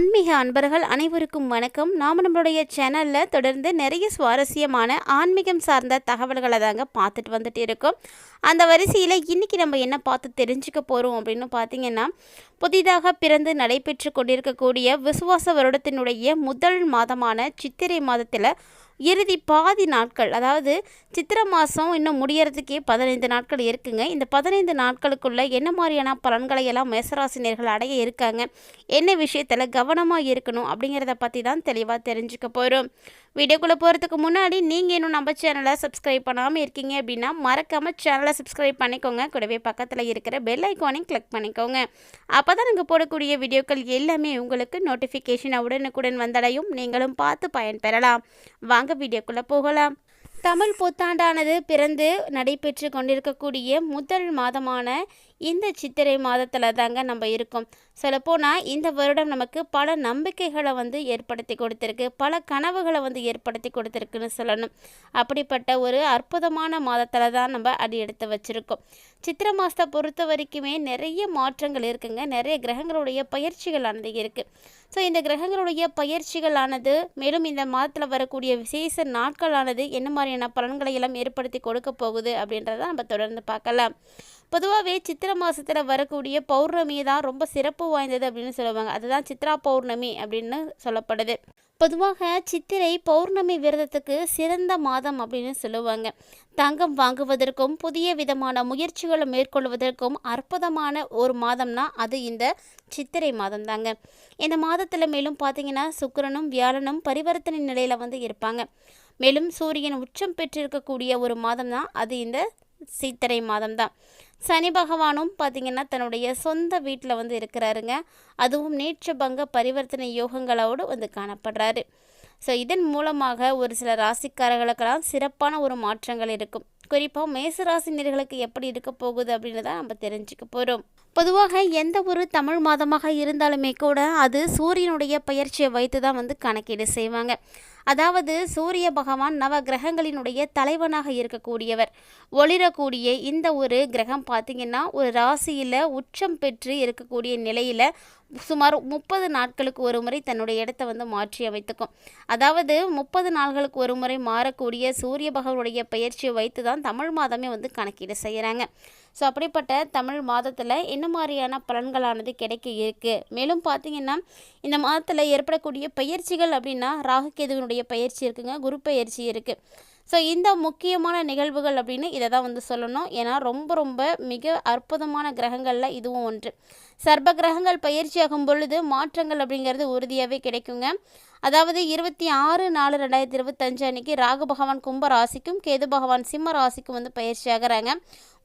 ஆன்மீக அன்பர்கள் அனைவருக்கும் வணக்கம். நாம் நம்மளுடைய சேனலில் தொடர்ந்து நிறைய சுவாரஸ்யமான ஆன்மீகம் சார்ந்த தகவல்களை தாங்க பார்த்துட்டு வந்துட்டு இருக்கோம். அந்த வரிசையில் இன்றைக்கி நம்ம என்ன பார்த்து தெரிஞ்சுக்க போகிறோம் அப்படின்னு பார்த்தீங்கன்னா புதிதாக பிறந்து நடைபெற்று கொண்டிருக்கக்கூடிய விசுவாச வருடத்தினுடைய முதல் மாதமான சித்திரை மாதத்தில் இறுதி பாதி நாட்கள் அதாவது சித்திரை மாதம் இன்னும் முடியறதுக்கே பதினைந்து நாட்கள் இருக்குங்க. இந்த பதினைந்து நாட்களுக்குள்ளே என்ன மாதிரியான பலன்களை எல்லாம் மேசராசினியர்கள் அடைய இருக்காங்க? என்ன விஷயத்தில் கவனமாக இருக்கணும்? அப்படிங்கிறத பற்றி தான் தெளிவாக தெரிஞ்சுக்க போகிறோம் வீடியோக்குள்ளே போகிறதுக்கு முன்னாடி நீங்கள் இன்னும் நம்ம சேனலை சப்ஸ்கிரைப் பண்ணாமல் இருக்கீங்க அப்படின்னா மறக்காமல் சேனலை சப்ஸ்கிரைப் பண்ணிக்கோங்க. கூடவே பக்கத்தில் இருக்கிற பெல் ஐக்கானையும் கிளிக் பண்ணிக்கோங்க. அப்போ தான் நாங்கள் போடக்கூடிய வீடியோக்கள் எல்லாமே உங்களுக்கு நோட்டிஃபிகேஷன் உடனுக்குடன் வந்தடையும். நீங்களும் பார்த்து பயன்பெறலாம் வாங்க வீடியோக்குள்ளே போகலாம். தமிழ் புத்தாண்டானது பிறந்து நடைபெற்று கொண்டிருக்கக்கூடிய முதல் மாதமான இந்த சித்திரை மாதத்தில் தாங்க நம்ம இருக்கோம். சொல்லப்போனால் இந்த வருடம் நமக்கு பல நம்பிக்கைகளை வந்து ஏற்படுத்தி கொடுத்துருக்கு. பல கனவுகளை வந்து ஏற்படுத்தி கொடுத்துருக்குன்னு சொல்லணும். அப்படிப்பட்ட ஒரு அற்புதமான மாதத்தில் தான் நம்ம அது எடுத்து வச்சுருக்கோம். சித்திரை மாதத்தை பொறுத்த வரைக்குமே நிறைய மாற்றங்கள் இருக்குங்க. நிறைய கிரகங்களுடைய பயிற்சிகளானது இருக்குது ஸோ இந்த கிரகங்களுடைய பயிற்சிகளானது மேலும் இந்த மாதத்தில் வரக்கூடிய விசேஷ நாட்களானது என்ன மாதிரியான பலன்களை எல்லாம் ஏற்படுத்தி கொடுக்க போகுது அப்படின்றத நம்ம தொடர்ந்து பார்க்கலாம். பொதுவாகவே சித்திரை மாதத்தில் வரக்கூடிய பௌர்ணமி தான் ரொம்ப சிறப்பு வாய்ந்தது அப்படின்னு சொல்லுவாங்க. அதுதான் சித்ரா பௌர்ணமி அப்படின்னு சொல்லப்படுது. பொதுவாக சித்திரை பௌர்ணமி விரதத்துக்கு சிறந்த மாதம் அப்படின்னு சொல்லுவாங்க. தங்கம் வாங்குவதற்கும் புதிய விதமான முயற்சிகளை மேற்கொள்வதற்கும் அற்புதமான ஒரு மாதம்னா அது இந்த சித்திரை மாதம் தாங்க இந்த மாதத்தில் மேலும் பார்த்தீங்கன்னா சுக்கிரனும் வியாழனும் பரிவர்த்தனை நிலையில் வந்து இருப்பாங்க. மேலும் சூரியன் உச்சம் பெற்றிருக்கக்கூடிய ஒரு மாதம் தான் அது இந்த சித்திரை மாதம் தான் சனி பகவானும் பார்த்திங்கன்னா தன்னுடைய சொந்த வீட்டில் வந்து இருக்கிறாருங்க. அதுவும் நேற்று பங்க பரிவர்த்தனை யோகங்களோடு வந்து காணப்படுறாரு. ஸோ இதன் மூலமாக ஒரு சில ராசிக்காரர்களுக்கெல்லாம் சிறப்பான ஒரு மாற்றங்கள் இருக்கும். குறிப்பாக மேசராசினியர்களுக்கு எப்படி இருக்க போகுது அப்படின்னு தான் நம்ம தெரிஞ்சுக்க போகிறோம் பொதுவாக எந்த ஒரு தமிழ் மாதமாக இருந்தாலுமே கூட அது சூரியனுடைய பயிற்சியை வைத்து தான் வந்து கணக்கீடு செய்வாங்க. அதாவது சூரிய பகவான் நவ கிரகங்களினுடைய தலைவனாக இருக்கக்கூடியவர். ஒளிரக்கூடிய இந்த ஒரு கிரகம் பார்த்திங்கன்னா ஒரு ராசியில் உச்சம் பெற்று இருக்கக்கூடிய நிலையில் சுமார் முப்பது நாட்களுக்கு ஒரு முறை தன்னுடைய இடத்த வந்து மாற்றி அமைத்துக்கும். அதாவது முப்பது நாள்களுக்கு ஒரு முறை மாறக்கூடிய சூரிய பகவானுடைய பயிற்சியை வைத்து தான் தமிழ் மாதமே வந்து கணக்கீடு செய்கிறாங்க ஸோ அப்படிப்பட்ட தமிழ் மாதத்தில் என்ன மாதிரியான பலன்களானது கிடைக்க இருக்குது மேலும் பார்த்திங்கன்னா இந்த மாதத்தில் ஏற்படக்கூடிய பயிற்சிகள் அப்படின்னா ராகுகேதுவனுடைய பயிற்சி இருக்குங்க குரு பயிற்சி இருக்குது ஸோ இந்த முக்கியமான நிகழ்வுகள் அப்படின்னு இதை தான் வந்து சொல்லணும். ஏன்னா ரொம்ப ரொம்ப மிக அற்புதமான கிரகங்களில் இதுவும் ஒன்று. சர்ப கிரகங்கள் பயிற்சியாகும் பொழுது மாற்றங்கள் அப்படிங்கிறது உறுதியாகவே கிடைக்குங்க. அதாவது இருபத்தி ஆறு நாலு ரெண்டாயிரத்தி இருபத்தஞ்சு அன்னைக்கு ராகு பகவான் கும்ப ராசிக்கும் கேது பகவான் சிம்ம ராசிக்கும் வந்து பயிற்சி ஆகிறாங்க.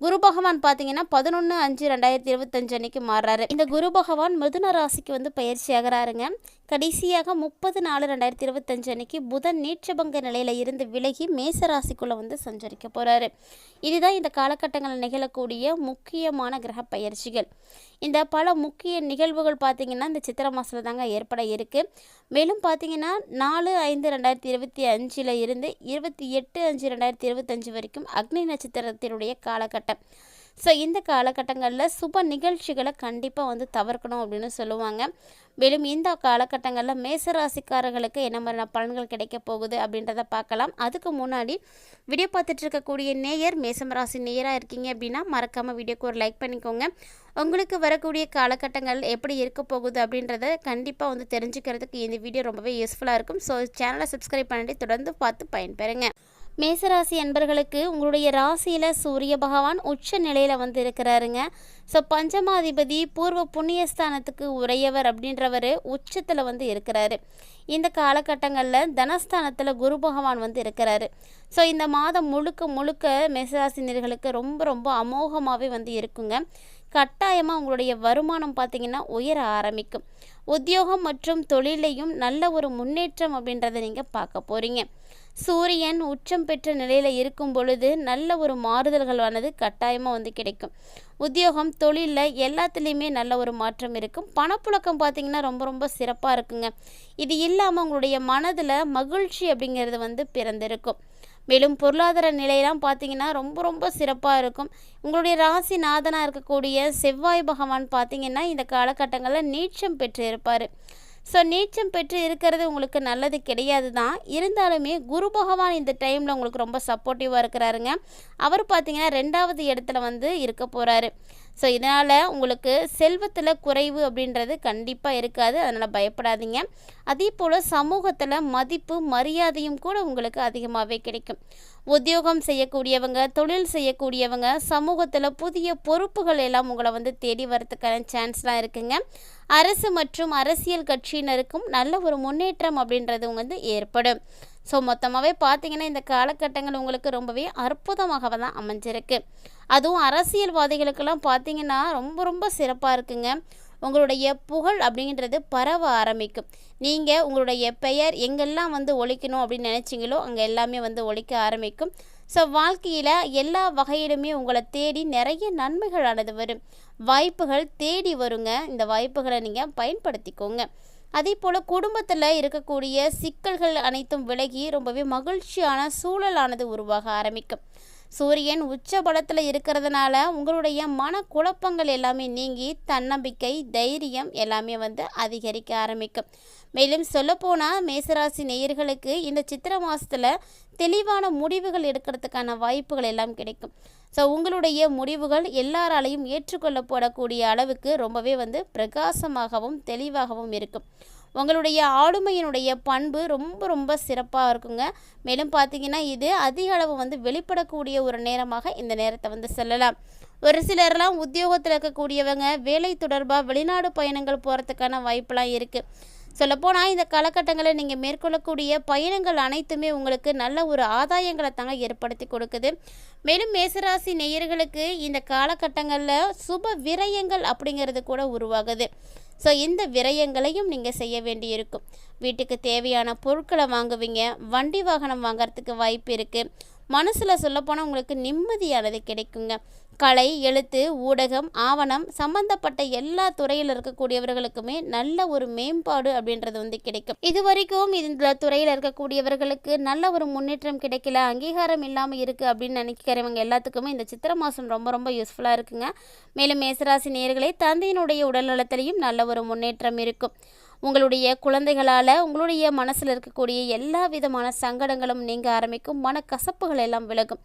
குரு பகவான் பார்த்தீங்கன்னா பதினொன்று அஞ்சு ரெண்டாயிரத்தி இருபத்தஞ்சு அன்னைக்கு மாறுறாரு. இந்த குரு பகவான் மிதுன ராசிக்கு வந்து பயிற்சி ஆகிறாருங்க. கடைசியாக முப்பது நாலு ரெண்டாயிரத்தி இருபத்தஞ்சு அன்னைக்கு புதன் நீச்சபங்க நிலையில் இருந்து விலகி மேசராசிக்குள்ளே வந்து சஞ்சரிக்க போகிறாரு இதுதான் இந்த காலகட்டங்களில் நிகழக்கூடிய முக்கியமான கிரக பயிற்சிகள். இந்த பல முக்கிய நிகழ்வுகள் பார்த்திங்கன்னா இந்த சித்திரை மாதத்தில் தாங்க ஏற்பட இருக்குது மேலும் பார்த்திங்கன்னா நாலு ஐந்து ரெண்டாயிரத்தி இருபத்தி அஞ்சில் இருந்து இருபத்தி எட்டு அஞ்சு ரெண்டாயிரத்தி இருபத்தஞ்சு வரைக்கும் அக்னி நட்சத்திரத்தினுடைய காலகட்டம். ஸோ இந்த காலகட்டங்களில் சுப நிகழ்ச்சிகளை கண்டிப்பாக வந்து தவிர்க்கணும் அப்படின்னு சொல்லுவாங்க. மேலும் இந்த காலகட்டங்களில் மேசராசிக்காரர்களுக்கு என்ன மாதிரியான பலன்கள் கிடைக்க போகுது அப்படின்றத பார்க்கலாம். அதுக்கு முன்னாடி வீடியோ பார்த்துட்டு இருக்கக்கூடிய நேயர் மேசம் ராசி நேயராக இருக்கீங்க அப்படின்னா மறக்காமல் வீடியோக்கு ஒரு லைக் பண்ணிக்கோங்க. உங்களுக்கு வரக்கூடிய காலகட்டங்கள் எப்படி இருக்க போகுது அப்படின்றத கண்டிப்பாக வந்து தெரிஞ்சுக்கிறதுக்கு இந்த வீடியோ ரொம்பவே யூஸ்ஃபுல்லாக இருக்கும். ஸோ சேனலை சப்ஸ்கிரைப் பண்ணிட்டு தொடர்ந்து பார்த்து பயன்பெறுங்க. மேசராசி அன்பர்களுக்கு உங்களுடைய ராசியில் சூரிய பகவான் உச்ச நிலையில் வந்து இருக்கிறாருங்க ஸோ பஞ்சமாதிபதி பூர்வ புண்ணியஸ்தானத்துக்கு உடையவர் அப்படின்றவர் உச்சத்தில் வந்து இருக்கிறாரு. இந்த காலகட்டங்களில் தனஸ்தானத்தில் குரு பகவான் வந்து இருக்கிறாரு. ஸோ இந்த மாதம் முழுக்க முழுக்க மேசராசினியர்களுக்கு ரொம்ப ரொம்ப அமோகமாகவே வந்து இருக்குங்க. கட்டாயமாக உங்களுடைய வருமானம் பார்த்திங்கன்னா உயர ஆரம்பிக்கும். உத்தியோகம் மற்றும் தொழிலையும் நல்ல ஒரு முன்னேற்றம் அப்படின்றத நீங்கள் பார்க்க போகிறீங்க சூரியன் உச்சம் பெற்ற நிலையில் இருக்கும் பொழுது நல்ல ஒரு மாறுதல்களானது கட்டாயமாக வந்து கிடைக்கும். உத்தியோகம் தொழிலில் எல்லாத்துலேயுமே நல்ல ஒரு மாற்றம் இருக்கும். பணப்புழக்கம் பார்த்திங்கன்னா ரொம்ப ரொம்ப சிறப்பாக இருக்குங்க. இது இல்லாமல் உங்களுடைய மனதில் மகிழ்ச்சி அப்படிங்கிறது வந்து பிறந்திருக்கும். மேலும் பொருளாதார நிலையெல்லாம் பார்த்தீங்கன்னா ரொம்ப ரொம்ப சிறப்பாக இருக்கும். உங்களுடைய ராசி நாதனாக இருக்கக்கூடிய செவ்வாய் பகவான் பார்த்தீங்கன்னா இந்த காலகட்டங்களில் நீச்சம் பெற்று இருப்பார் ஸோ நீச்சம் பெற்று இருக்கிறது உங்களுக்கு நல்லது கிடையாது தான் இருந்தாலுமே குரு பகவான் இந்த டைமில் உங்களுக்கு ரொம்ப சப்போர்ட்டிவாக இருக்கிறாருங்க. அவர் பார்த்தீங்கன்னா ரெண்டாவது இடத்துல வந்து இருக்க போகிறாரு ஸோ இதனால் உங்களுக்கு செல்வத்தில் குறைவு அப்படின்றது கண்டிப்பாக இருக்காது. அதனால் பயப்படாதீங்க. அதே போல் சமூகத்தில் மதிப்பு மரியாதையும் கூட உங்களுக்கு அதிகமாகவே கிடைக்கும். உத்தியோகம் செய்யக்கூடியவங்க தொழில் செய்யக்கூடியவங்க சமூகத்தில் புதிய பொறுப்புகள் எல்லாம் உங்களை வந்து தேடி வரதுக்கான சான்ஸ்லாம் இருக்குங்க. அரசு மற்றும் அரசியல் கட்சியினருக்கும் நல்ல ஒரு முன்னேற்றம் அப்படின்றது வந்து ஏற்படும். ஸோ மொத்தமாகவே பார்த்தீங்கன்னா இந்த காலகட்டங்கள் உங்களுக்கு ரொம்பவே அற்புதமாக தான் அமைஞ்சிருக்கு. அதுவும் அரசியல்வாதிகளுக்கெல்லாம் பார்த்தீங்கன்னா ரொம்ப ரொம்ப சிறப்பாக இருக்குங்க. உங்களுடைய புகழ் அப்படின்றது பரவ ஆரம்பிக்கும். நீங்கள் உங்களுடைய பெயர் எங்கெல்லாம் வந்து ஒழிக்கணும் அப்படின்னு நினச்சிங்களோ அங்கே எல்லாமே வந்து ஒழிக்க ஆரம்பிக்கும். ஸோ வாழ்க்கையில் எல்லா வகையிலுமே உங்களை தேடி நிறைய நன்மைகளானது வரும். வாய்ப்புகள் தேடி வருங்க. இந்த வாய்ப்புகளை நீங்கள் பயன்படுத்திக்கோங்க. அதே போல் குடும்பத்தில் இருக்கக்கூடிய சிக்கல்கள் அனைத்தும் விலகி ரொம்பவே மகிழ்ச்சியான சூழலானது உருவாக ஆரம்பிக்கும். சூரியன் உச்ச பலத்தில் இருக்கிறதுனால உங்களுடைய மன குழப்பங்கள் எல்லாமே நீங்கி தன்னம்பிக்கை தைரியம் எல்லாமே வந்து அதிகரிக்க ஆரம்பிக்கும். மேலும் சொல்லப்போனால் மேசராசி நேயர்களுக்கு இந்த சித்திர மாதத்தில் தெளிவான முடிவுகள் எடுக்கிறதுக்கான வாய்ப்புகள் எல்லாம் கிடைக்கும். ஸோ உங்களுடைய முடிவுகள் எல்லாராலையும் ஏற்றுக்கொள்ளப்படக்கூடிய அளவுக்கு ரொம்பவே வந்து பிரகாசமாகவும் தெளிவாகவும் இருக்கும். உங்களுடைய ஆளுமையினுடைய பண்பு ரொம்ப ரொம்ப சிறப்பாக இருக்குங்க. மேலும் பார்த்தீங்கன்னா இது அதிக அளவு வந்து வெளிப்படக்கூடிய ஒரு நேரமாக இந்த நேரத்தை வந்து செல்லலாம். ஒரு சிலர்லாம் உத்தியோகத்தில் இருக்கக்கூடியவங்க வேலை தொடர்பாக வெளிநாடு பயணங்கள் போகிறதுக்கான வாய்ப்பெலாம் இருக்குது சொல்லப்போனால் இந்த காலகட்டங்களில் நீங்கள் மேற்கொள்ளக்கூடிய பயணங்கள் அனைத்துமே உங்களுக்கு நல்ல ஒரு ஆதாயங்களை தாங்க ஏற்படுத்தி கொடுக்குது. மேலும் மேசராசி நேயர்களுக்கு இந்த காலகட்டங்களில் சுப விரயங்கள் அப்படிங்கிறது கூட உருவாகுது. ஸோ இந்த விரயங்களையும் நீங்கள் செய்ய வேண்டியிருக்கும். வீட்டுக்கு தேவையான பொருட்களை வாங்குவீங்க வண்டி வாகனம் வாங்கிறதுக்கு வாய்ப்பு இருக்குது மனசில் சொல்லப்போனால் உங்களுக்கு நிம்மதியானது கிடைக்குங்க. கலை எழுத்து ஊடகம் ஆவணம் சம்பந்தப்பட்ட எல்லா துறையில் இருக்கக்கூடியவர்களுக்குமே நல்ல ஒரு மேம்பாடு அப்படின்றது வந்து கிடைக்கும். இது வரைக்கும் இந்த துறையில் இருக்கக்கூடியவர்களுக்கு நல்ல ஒரு முன்னேற்றம் கிடைக்கல அங்கீகாரம் இல்லாமல் இருக்குது அப்படின்னு நினைக்கிறவங்க எல்லாத்துக்குமே இந்த சித்திர மாதம் ரொம்ப ரொம்ப யூஸ்ஃபுல்லாக இருக்குங்க. மேலும் மேசராசி நேர்களை தந்தையினுடைய உடல்நலத்திலையும் நல்ல ஒரு முன்னேற்றம் இருக்கும். உங்களுடைய குழந்தைகளால் உங்களுடைய மனசில் இருக்கக்கூடிய எல்லா விதமான சங்கடங்களும் நீங்க ஆரம்பிக்கும் மனக்கசப்புகள் எல்லாம் விலகும்.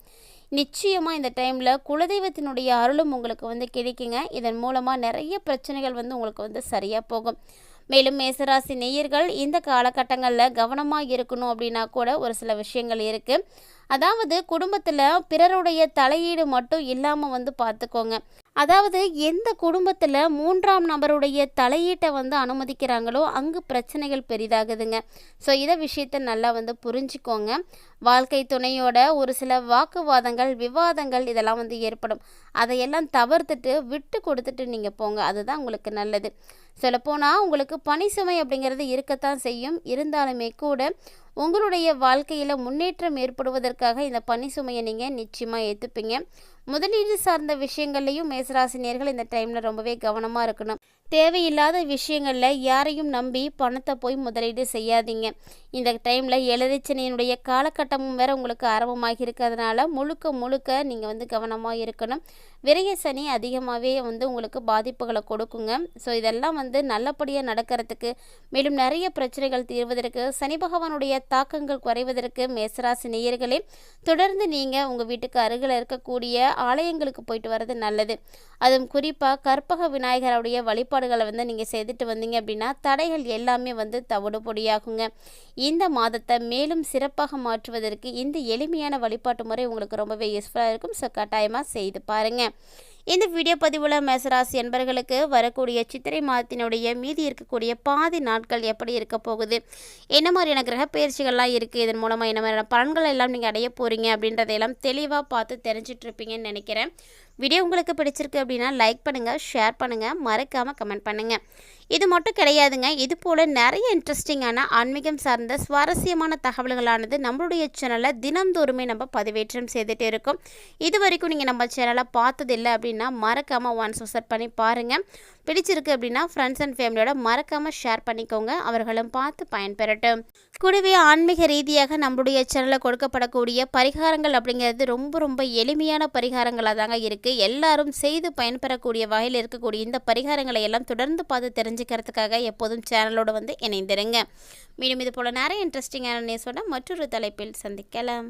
நிச்சயமாக இந்த டைமில் குலதெய்வத்தினுடைய அருளும் உங்களுக்கு வந்து கிடைக்குங்க. இதன் மூலமாக நிறைய பிரச்சனைகள் வந்து உங்களுக்கு வந்து சரியாக போகும். மேலும் மேசராசி நெய்யர்கள் இந்த காலகட்டங்களில் கவனமாக இருக்கணும் அப்படின்னா கூட ஒரு சில விஷயங்கள் இருக்குது அதாவது குடும்பத்தில் பிறருடைய தலையீடு மட்டும் இல்லாமல் வந்து பார்த்துக்கோங்க அதாவது எந்த குடும்பத்தில் மூன்றாம் நபருடைய தலையீட்டை வந்து அனுமதிக்கிறாங்களோ அங்கு பிரச்சனைகள் பெரிதாகுதுங்க. ஸோ இதை விஷயத்தை நல்லா வந்து புரிஞ்சுக்கோங்க. வாழ்க்கை துணையோட ஒரு சில வாக்குவாதங்கள் விவாதங்கள் இதெல்லாம் வந்து ஏற்படும். அதையெல்லாம் தவிர்த்துட்டு விட்டு கொடுத்துட்டு நீங்கள் போங்க. அதுதான் உங்களுக்கு நல்லது. சொல்லப்போனால் உங்களுக்கு பணி சுமை அப்படிங்கிறது இருக்கத்தான் செய்யும். இருந்தாலுமே கூட உங்களுடைய வாழ்க்கையில் முன்னேற்றம் ஏற்படுவதற்காக இந்த பணி சுமையை நீங்கள் நிச்சயமாக ஏற்றுப்பீங்க முதலீடு சார்ந்த விஷயங்கள்லையும் மேசராசினியர்கள் இந்த டைமில் ரொம்பவே கவனமாக இருக்கணும். தேவையில்லாத விஷயங்களில் யாரையும் நம்பி பணத்தை போய் முதலீடு செய்யாதீங்க. இந்த டைமில் எழுதிச்சனையினுடைய காலகட்டமும் வேறு உங்களுக்கு ஆரம்பமாகி இருக்கிறதுனால முழுக்க முழுக்க நீங்கள் வந்து கவனமாக இருக்கணும். விரைய சனி அதிகமாகவே வந்து உங்களுக்கு பாதிப்புகளை கொடுக்குங்க. ஸோ இதெல்லாம் வந்து நல்லபடியாக நடக்கிறதுக்கு மேலும் நிறைய பிரச்சனைகள் தீர்வதற்கு சனி பகவானுடைய தாக்கங்கள் குறைவதற்கு மேசராசி நேயர்களே தொடர்ந்து நீங்கள் உங்கள் வீட்டுக்கு அருகில் இருக்கக்கூடிய ஆலயங்களுக்கு போயிட்டு வர்றது நல்லது. அதுவும் குறிப்பாக கற்பக விநாயகருடைய வழிபாடுகளை வந்து நீங்கள் செய்துட்டு வந்தீங்க அப்படின்னா தடைகள் எல்லாமே வந்து தவிடு பொடியாகுங்க இந்த மாதத்தை மேலும் சிறப்பாக மாற்றுவதற்கு இந்த எளிமையான வழிபாட்டு முறை உங்களுக்கு ரொம்பவே யூஸ்ஃபுல்லாக இருக்கும். ஸோ கட்டாயமாக செய்து பாருங்கள் இந்த வீடியோ பதிவில் மேசராசி என்பர்களுக்கு வரக்கூடிய சித்திரை மாதத்தினுடைய மீதி இருக்கக்கூடிய பாதி நாட்கள் எப்படி இருக்க போகுது? என்ன மாதிரியான கிரக பயிற்சிகள்லாம் இருக்குது இதன் மூலமாக என்ன மாதிரியான பலன்கள் எல்லாம் நீங்கள் அடைய போகிறீங்க அப்படின்றதையெல்லாம் தெளிவாக பார்த்து தெரிஞ்சிட்ருப்பீங்கன்னு நினைக்கிறேன். வீடியோ உங்களுக்கு பிடிச்சிருக்கு அப்படின்னா லைக் பண்ணுங்கள் ஷேர் பண்ணுங்கள் மறக்காமல் கமெண்ட் பண்ணுங்கள் இது மட்டும் கிடையாதுங்க இது போல் நிறைய இன்ட்ரெஸ்டிங்கான ஆன்மீகம் சார்ந்த சுவாரஸ்யமான தகவல்களானது நம்மளுடைய சேனலில் தினந்தோறுமே நம்ம பதிவேற்றம் செய்துகிட்டே இருக்கோம். இது வரைக்கும் நீங்கள் நம்ம சேனலை பார்த்ததில்லை அப்படின்னா மறக்காமல் ஒன்ஸ் விசிட் பண்ணி பாருங்கள் பிடிச்சிருக்கு அப்படின்னா ஃப்ரெண்ட்ஸ் அண்ட் ஃபேமிலியோட மறக்காமல் ஷேர் பண்ணிக்கோங்க அவர்களும் பார்த்து பயன்பெறட்டும். கூடவே ஆன்மீக ரீதியாக நம்மளுடைய சேனலில் கொடுக்கப்படக்கூடிய பரிகாரங்கள் அப்படிங்கிறது ரொம்ப ரொம்ப எளிமையான பரிகாரங்களாக தாங்க இருக்குது உங்களுக்கு எல்லாரும் செய்து பயன்பெறக்கூடிய வகையில் இருக்கக்கூடிய இந்த பரிகாரங்களை எல்லாம் தொடர்ந்து பார்த்து தெரிஞ்சுக்கிறதுக்காக எப்போதும் சேனலோடு வந்து இணைந்திருங்க. மீண்டும் இது போல் நிறைய இன்ட்ரெஸ்டிங்கான நியூஸோட மற்றொரு தலைப்பில் சந்திக்கலாம்.